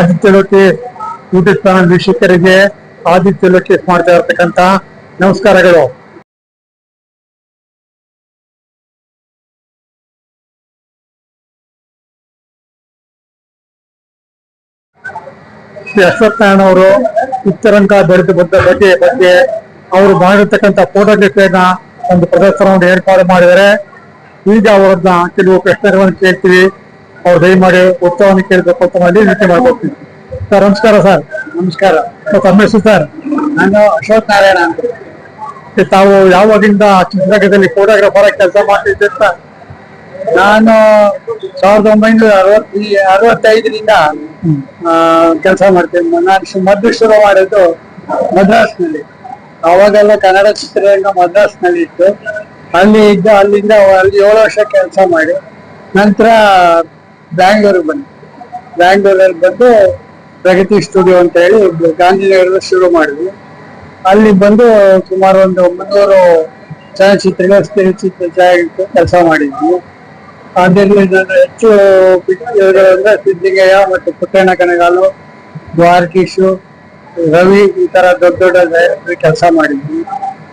Aditya Loki YouTube channel ವೀಕ್ಷಕರಿಗೆ ಆದಿತ್ಯ ಲೋಕೇಶ್ ಮಾಡ್ತಾ ಇರ್ತಕ್ಕಂತ ನಮಸ್ಕಾರಗಳು. ಶ್ರೀ ಅಶ್ವತ್ಥನಾರಾಯಣ ಅವರು ಚಿತ್ರರಂಗ ಬೆಳೆದು ಬಂದ ಬಗ್ಗೆ ಬಗ್ಗೆ ಅವರು ಮಾಡಿರ್ತಕ್ಕಂಥ ಫೋಟೋಗ್ರಫಿಯನ್ನ ಒಂದು ಪ್ರದರ್ಶನವನ್ನು ಏರ್ಪಾಡು ಮಾಡಿದರೆ ಈಗ ಅವರನ್ನ ಕೆಲವು ಪ್ರಶ್ನೆಗಳನ್ನು ಕೇಳ್ತೀವಿ. ಅವ್ರು ದಯಮಾಡಿ ಉತ್ತರವನ್ನು ಕೇಳಬೇಕು ಅಂತ ಮಾಡಿ ವಿನಂತಿ ಮಾಡ್ಕೊಡ್ತೀನಿ ಸರ್ ನಮಸ್ಕಾರ ಸರ್. ನಮಸ್ಕಾರ. ತಮ್ಮ ಹೆಸರು ಸರ್? ನಾನು ಅಶೋಕ್ ನಾರಾಯಣ ಅಂತ. ತಾವು ಯಾವಾಗಿಂದ ಚಿತ್ರರಂಗದಲ್ಲಿ ಫೋಟೋಗ್ರಾಫರ್ ಆಗಿ ಕೆಲಸ ಮಾಡ್ತಿದ್ದೆ ಸರ್ ನಾನು ಸಾವಿರದ ಒಂಬೈನೂರ ಅರವತ್ತಿ ಅರವತ್ತೈದರಿಂದ ಕೆಲಸ ಮಾಡ್ತೇನೆ. ನಾನು ಮದ್ದು ಮೊದಲು ಶುರು ಮಾಡಿದ್ದು ಮದ್ರಾಸ್ನಲ್ಲಿ. ಅವಾಗೆಲ್ಲ ಕನ್ನಡ ಚಿತ್ರರಂಗ ಮದ್ರಾಸ್ನಲ್ಲಿ ಇತ್ತು. ಅಲ್ಲಿ ಇದ್ದ ಅಲ್ಲಿಂದ ಅಲ್ಲಿ ಏಳು ವರ್ಷ ಕೆಲಸ ಮಾಡಿ. ನಂತರ ಬ್ಯಾಂಗ್ಳೂರಿಗೆ ಬಂದೆ. ಬ್ಯಾಂಗ್ಳೂರಲ್ಲಿ ಬಂದು ಪ್ರಗತಿ ಸ್ಟುಡಿಯೋ ಅಂತ ಹೇಳಿ ಗಾಂಧಿನಗರದ ಶುರು ಮಾಡಿದ್ವಿ. ಅಲ್ಲಿ ಬಂದು ಸುಮಾರು ಒಂದು ಮುನ್ನೂರು ಚಲನಚಿತ್ರಗಳ ಸ್ಥಿರಚಿತ್ರ ಛಾಯಾಗ್ರಹ ಕೆಲಸ ಮಾಡಿದ್ವಿ. ಅದರಲ್ಲಿ ನಾನು ಹೆಚ್ಚು ಪಿಕ್ಚರ್ಗಳು ಅಂದ್ರೆ ಸಿದ್ದಿಂಗಯ್ಯ ಮತ್ತು ಪುಟ್ಟಣ್ಣ ಕನಗಾಲು ದ್ವಾರಕೀಶು, ರವಿ ಈ ತರ ದೊಡ್ಡ ದೊಡ್ಡ ಕೆಲಸ ಮಾಡಿದ್ವಿ.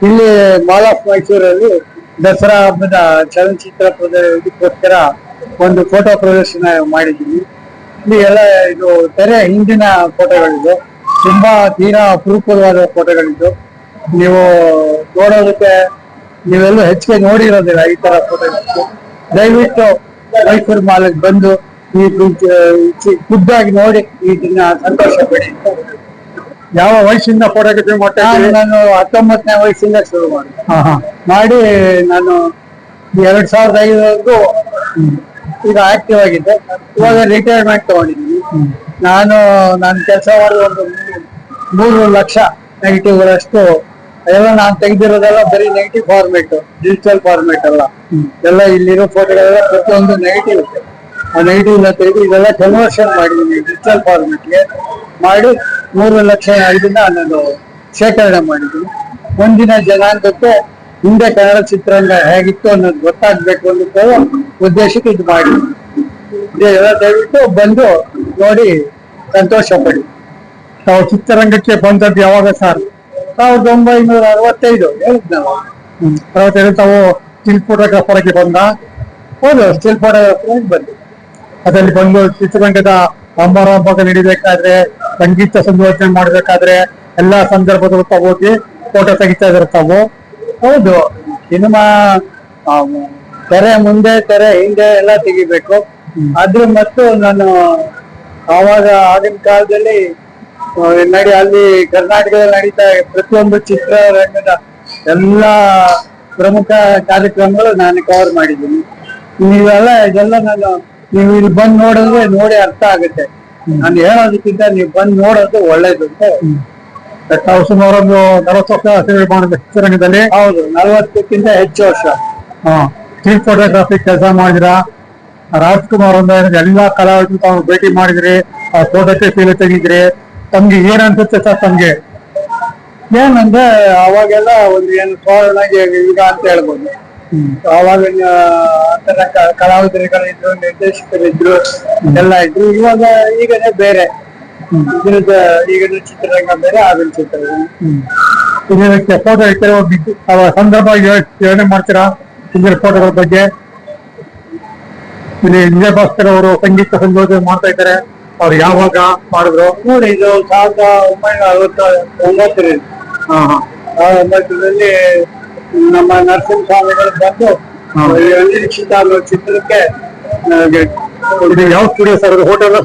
ಇಲ್ಲಿ ಮಾಲ್ ಆಫ್ ಮೈಸೂರಲ್ಲಿ ದಸರಾ ಹಬ್ಬದ ಚಲನಚಿತ್ರ ಇದಕ್ಕೋಸ್ಕರ ಒಂದು ಫೋಟೋ ಪ್ರದರ್ಶನ ಮಾಡಿದ್ದೀವಿ ಇಲ್ಲಿ ಎಲ್ಲ ಇದು ತೆರೆ ಹಿಂದಿನ ಫೋಟೋಗಳಿದ್ದು ತುಂಬಾ ತೀರಾ ಅಪರೂಪವಾದ ಫೋಟೋಗಳಿದ್ದು ನೀವು ನೋಡೋದಕ್ಕೆ ನೀವೆಲ್ಲೂ ಹೆಚ್ಚಿಗೆ ನೋಡಿರೋದಿಲ್ಲ ಈ ತರ ಫೋಟೋಗಳು ದಯವಿಟ್ಟು ಮೈಸೂರು ಮಾಲಕ್ ಬಂದು ಈ ಖುದ್ದಾಗಿ ನೋಡಿ ಇದನ್ನ ಸಂತೋಷ ಪಡಿ ಯಾವ ವಯಸ್ಸಿಂದ ಫೋಟೋಗ್ರಫಿ ಮಾಡ್ತಾ ನಾನು ಹತ್ತೊಂಬತ್ತನೇ ವಯಸ್ಸಿಂದ ಶುರು ಮಾಡಿದೆ. ಮಾಡಿ ನಾನು ಎರಡ್ ಸಾವಿರದ ಐದರವರೆಗೂ ಈಗ ಆಕ್ಟಿವ್ ಆಗಿದ್ದೆ. ಇವಾಗ ರಿಟೈರ್ಮೆಂಟ್ ತಗೊಂಡಿದ್ದೀನಿ. ನಾನು ನನ್ನ ಕೆಲಸ ಮಾಡಿದ ಒಂದು ಮೂರು- ಲಕ್ಷ ನೆಗೆಟಿವ್ ಅಷ್ಟು ಎಲ್ಲ ನಾನು ತೆಗೆದಿರೋದೆಲ್ಲ ಬರೀ ನೆಗೆಟಿವ್ ಫಾರ್ಮೇಟ್ ಡಿಜಿಟಲ್ ಫಾರ್ಮೇಟ್ ಅಲ್ಲ. ಎಲ್ಲ ಇಲ್ಲಿರೋ ಫೋಟೋಗಳೆಲ್ಲ ಪ್ರತಿಯೊಂದು ನೆಗೆಟಿವ್ ಇದೆ. ಆ ನೆಗೆಟಿವ್ ತೆಗೆದು ಇದೆಲ್ಲ ಕನ್ವರ್ಷನ್ ಮಾಡಿದ್ದೀನಿ ಡಿಜಿಟಲ್ ಫಾರ್ಮೇಟ್ಗೆ ಮಾಡಿ ಮೂರು ಲಕ್ಷ ಇದನ್ನ ನಾನು ಶೇಖರಣೆ ಮಾಡಿದ್ದೀನಿ. ಮುಂದಿನ ಜನಾಂಗಕ್ಕೆ ಹಿಂದೆ ಕನ್ನಡ ಚಿತ್ರರಂಗ ಹೇಗಿತ್ತು ಅನ್ನೋದು ಗೊತ್ತಾಗ್ಬೇಕು ಅನ್ನೋ ಉದ್ದೇಶಕ್ಕೆ ಇದು ಮಾಡಿ. ದಯವಿಟ್ಟು ಬಂದು ನೋಡಿ ಸಂತೋಷ ಪಡಿ. ತಾವು ಚಿತ್ರರಂಗಕ್ಕೆ ಬಂದದ್ದು ಯಾವಾಗ ಸರ್? ಸಾವಿರದ ಒಂಬೈನೂರ ಅರವತ್ತೈದು. ಹೇಳಿದ್ನಲ್ಲ ಅರವತ್ತೈದು ತಾವು ಸ್ಟಿಲ್ ಫೋಟೋಗ್ರಾಫರ್ಗೆ ಬಂದ? ಹೌದು ಸ್ಟಿಲ್ ಫೋಟೋಗ್ರಾಫರ್ ಬಂದು. ಅದರಲ್ಲಿ ಬಂದು ಚಿತ್ರರಂಗದ ಸಮಾರಂಭ ನಡಿಬೇಕಾದ್ರೆ ಸಂಗೀತ ಸಂಯೋಜನೆ ಮಾಡಬೇಕಾದ್ರೆ ಎಲ್ಲಾ ಸಂದರ್ಭದಲ್ಲೂ ತಾವು ಹೋಗಿ ಫೋಟೋ ತೆಗಿತಾ ಇದಾರೆ ತಾವು? ಹೌದು. ಸಿನಿಮಾ ತೆರೆ ಮುಂದೆ, ತೆರೆ ಹಿಂದೆ ಎಲ್ಲ ತೆಗಿಬೇಕು. ಆದ್ರೆ ಮತ್ತು ನಾನು ಆವಾಗ ಆಗಿನ ಕಾಲದಲ್ಲಿ ನಡಿ, ಅಲ್ಲಿ ಕರ್ನಾಟಕದಲ್ಲಿ ನಡೀತಾ ಪ್ರತಿಯೊಂದು ಚಿತ್ರರಂಗದ ಎಲ್ಲ ಪ್ರಮುಖ ಕಾರ್ಯಕ್ರಮಗಳು ನಾನು ಕವರ್ ಮಾಡಿದ್ದೀನಿ. ನೀವೆಲ್ಲ ಇದೆಲ್ಲ ನಾನು, ನೀವು ಇಲ್ಲಿ ಬಂದು ನೋಡಿದ್ರೆ ನೋಡಿ ಅರ್ಥ ಆಗುತ್ತೆ. ನಾನು ಹೇಳೋದಕ್ಕಿಂತ ನೀವು ಬಂದು ನೋಡೋದು ಒಳ್ಳೇದು ಅಂತ ತಾವು ಸುಮಾರು ಒಂದು ನಲವತ್ತು ವರ್ಷ ಸೇವೆ ಮಾಡಿದ ಚಿತ್ರರಂಗದಲ್ಲಿ ಹೌದು ನಲವತ್ತಕ್ಕಿಂತ ಹೆಚ್ಚು ವರ್ಷ. ಸ್ಟಿಲ್ ಫೋಟೋಗ್ರಾಫಿ ಕೆಲಸ ಮಾಡಿದ್ರಾ? ರಾಜ್ಕುಮಾರ್ ಅಂತ ಎಲ್ಲಾ ಕಲಾವಿದರು ತಾವು ಭೇಟಿ ಮಾಡಿದ್ರಿ? ಆ ಫೋಟೋಕ್ಕೆ ಫೀಲ್ ತೆಗಿದ್ರಿ ತಮ್ಗೆ ಏನ್ ಅನ್ಸುತ್ತೆ ಸರ್ ತಮ್ಗೆ? ಏನಂದ್ರೆ ಅವಾಗೆಲ್ಲ ಒಂದು ಏನು ಸುವರ್ಣ ಈಗ ಅಂತ ಹೇಳ್ಬೋದು. ಅವಾಗ ಕಲಾವಿದರುಗಳಿದ್ರು ನಿರ್ದೇಶಕರಿದ್ರು ಎಲ್ಲ ಇದ್ರು. ಇವಾಗ ಈಗನೇ ಬೇರೆ. ಈಗಿನ ಈಗಿನ ಚಿತ್ರರಂಗ ಬೇರೆ ಆಗಿನ ಚಿತ್ರರಂಗ. ಇದಕ್ಕೆ ಫೋಟೋ ಕೆಲವು ಬಿದ್ದು ಅವ ಸಂದರ್ಭ ಯೋಚನೆ ಮಾಡ್ತೀರಾ? ಇಂದಿನ ಫೋಟೋಗಳ ಬಗ್ಗೆ. ಇಲ್ಲಿ ವಿಜಯ ಭಾಸ್ಕರ್ ಅವರು ಸಂಗೀತ ಸಂಯೋಜನೆ ಮಾಡ್ತಾ ಇದ್ದಾರೆ. ಅವ್ರು ಯಾವಾಗ ಮಾಡಿದ್ರು? ನೋಡಿ ಇದು ಸಾವಿರದ ಒಂಬೈನೂರ ಅರವತ್ತ ಒಂಬತ್ತರಲ್ಲಿ ಒಂಬತ್ತರಲ್ಲಿ ನಮ್ಮ ನರಸಿಂಹಸ್ವಾಮಿಗಳು ಬಂದು ನಿರೀಕ್ಷಿತ ಅನಿರೀಕ್ಷಿತ ಅನ್ನೋ ಚಿತ್ರಕ್ಕೆ ಯಾವ studio sir? Hotel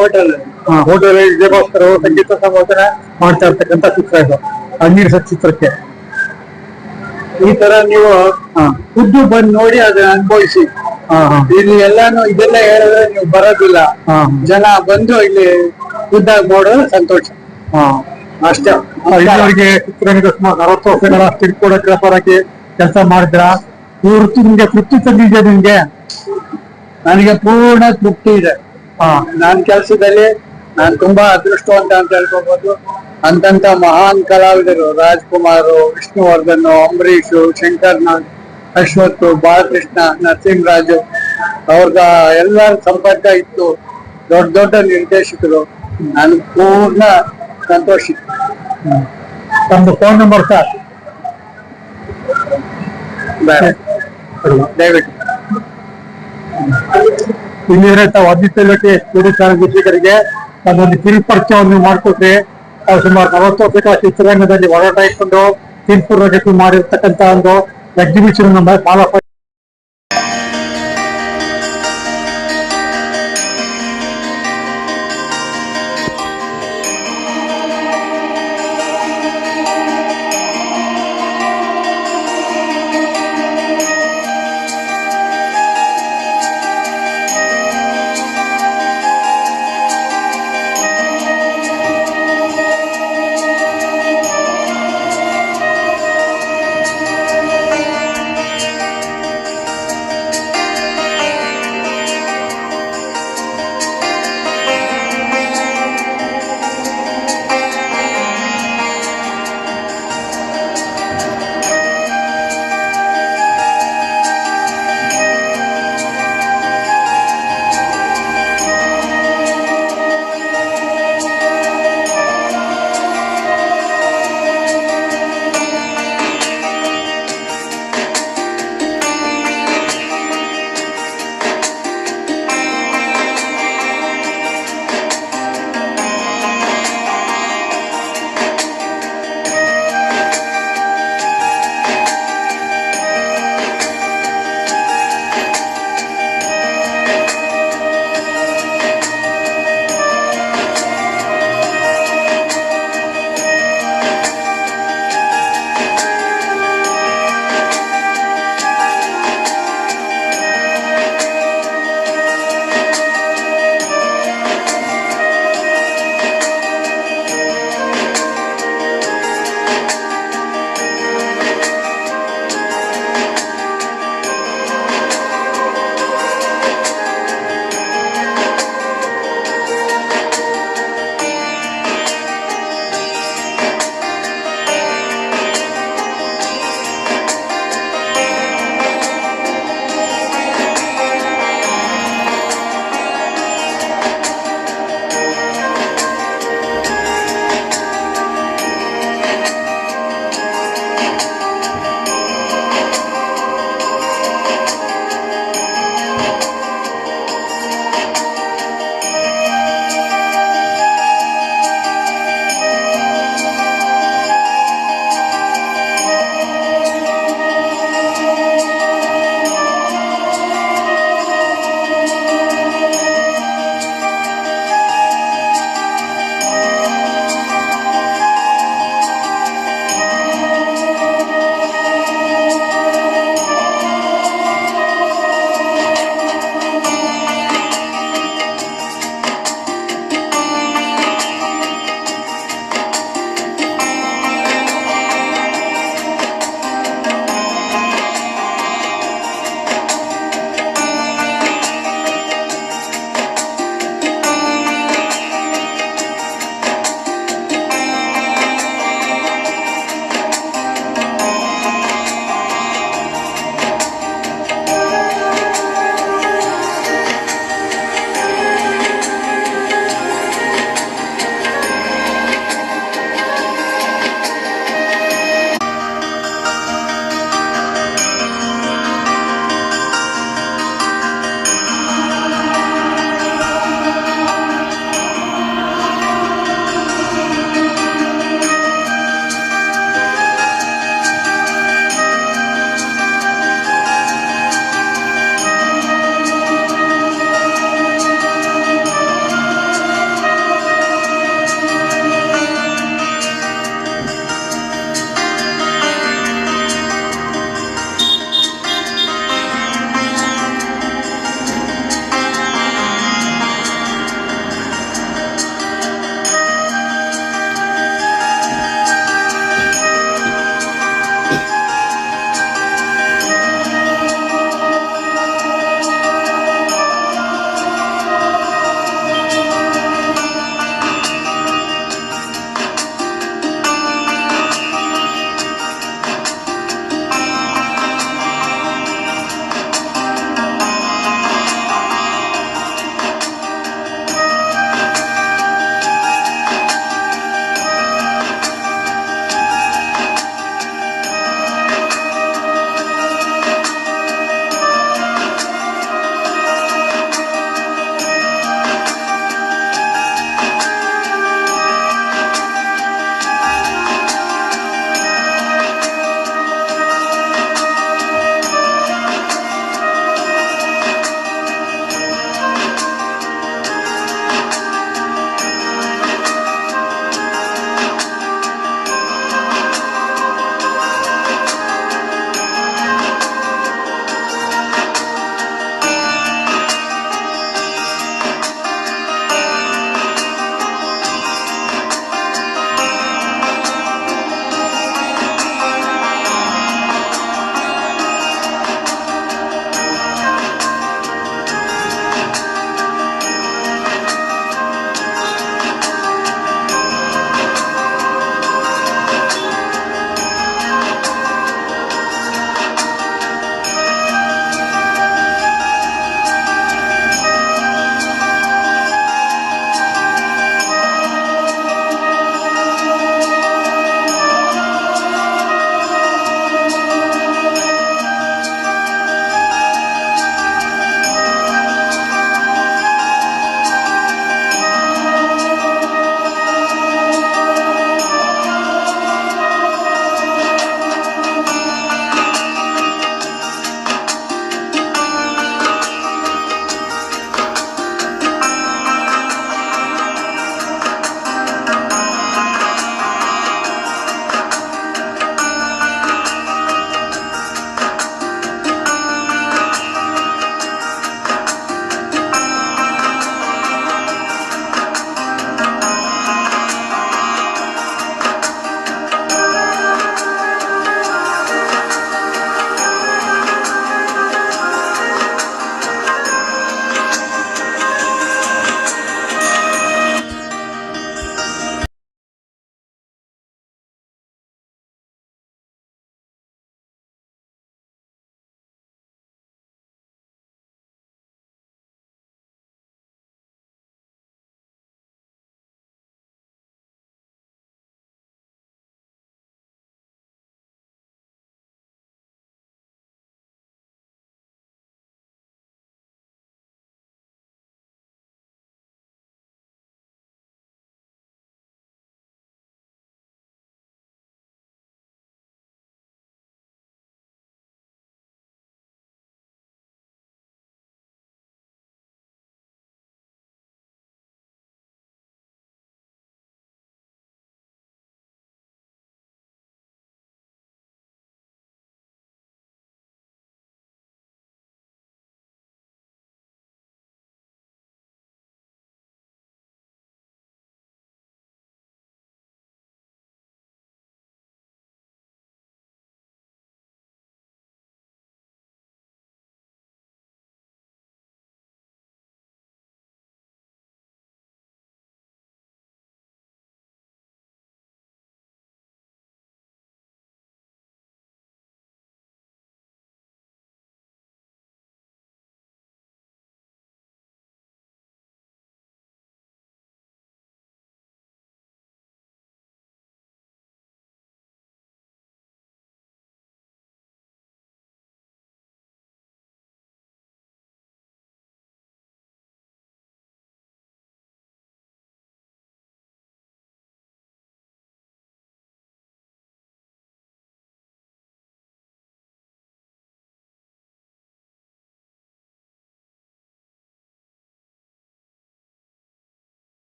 hotel hotel hotel Vijaya Bhaskar ಅವರು ಸಂಗೀತ ಸಂಯೋಜನೆ ಮಾಡ್ತಾ ಇರ್ತಕ್ಕಂತ ಚಿತ್ರ ಇದು. ಅಂಗೀರಿಸ ಚಿತ್ರಕ್ಕೆ. ಈ ತರ ನೀವು ಖುದ್ದು ಬಂದು ನೋಡಿ ಅದನ್ನ ಅನುಭವಿಸಿ. ಇಲ್ಲಿ ಎಲ್ಲಾನು ಇದೆಲ್ಲ ಹೇಳಿದ್ರೆ ನೀವು ಬರೋದಿಲ್ಲ. ಜನ ಬಂದು ಇಲ್ಲಿ ಖುದ್ದಾಗಿ ನೋಡೋದು ಸಂತೋಷ. ಹಾ. ಅಷ್ಟೇ. ಚಿತ್ರರಂಗದ ಸುಮಾರು ಅರವತ್ತು ವರ್ಷಗಳ ಆಗಿ ಕೆಲಸ ಮಾಡಿದ್ರ? ಈ ವೃತ್ತಿ ನಿಮ್ಗೆ ತೃಪ್ತಿ ತಂದಿದೆ ನಿಮ್ಗೆ? ನನಗೆ ಪೂರ್ಣ ತೃಪ್ತಿ ಇದೆ. ಹಾ. ನಾನ್ ಕೆಲಸದಲ್ಲಿ ನಾನು ತುಂಬಾ ಅದೃಷ್ಟವಂತ ಅಂತ ಹೇಳ್ಕೋಬಹುದು ಅಂತಂತ ಮಹಾನ್ ಕಲಾವಿದರು ರಾಜ್ಕುಮಾರು ವಿಷ್ಣುವರ್ಧನ್ ಅಂಬರೀಷು ಶಂಕರ್ನಾಥ್ ಅಶ್ವಥ್ ಬಾಲಕೃಷ್ಣ ನರಸಿಂಹರಾಜು ಅವ್ರದ ಎಲ್ಲರ ಸಂಪರ್ಕ ಇತ್ತು. ದೊಡ್ಡ ದೊಡ್ಡ ನಿರ್ದೇಶಕರು. ನಾನು ಪೂರ್ಣ ಸಂತೋಷ. ತಮ್ದು ಫೋನ್ ನಂಬರ್ ಸರ್. ದಯವಿಟ್ಟು. ಇಲ್ಲಿ ತಾವು ಆದಿತ್ಯ ಲೋಕಿ ಚಾನಲ್ ಚಾನಲ್ ನನ್ನೊಂದು ಕಿರು ಪರಿಚಯವನ್ನು ಮಾಡಿಕೊಟ್ರಿ ಸುಮಾರು ನಲವತ್ತು ವರ್ಷಗಳ ಚಿತ್ರರಂಗದಲ್ಲಿ ಇಟ್ಕೊಂಡು ತೀರ್ಪು ರಜಕ್ಕೆ ಮಾಡಿರ್ತಕ್ಕಂತ ಒಂದು ಎಕ್ಸಿಬಿಷನ್ ನಮ್ಮ ಬಾಲಪ್ಪ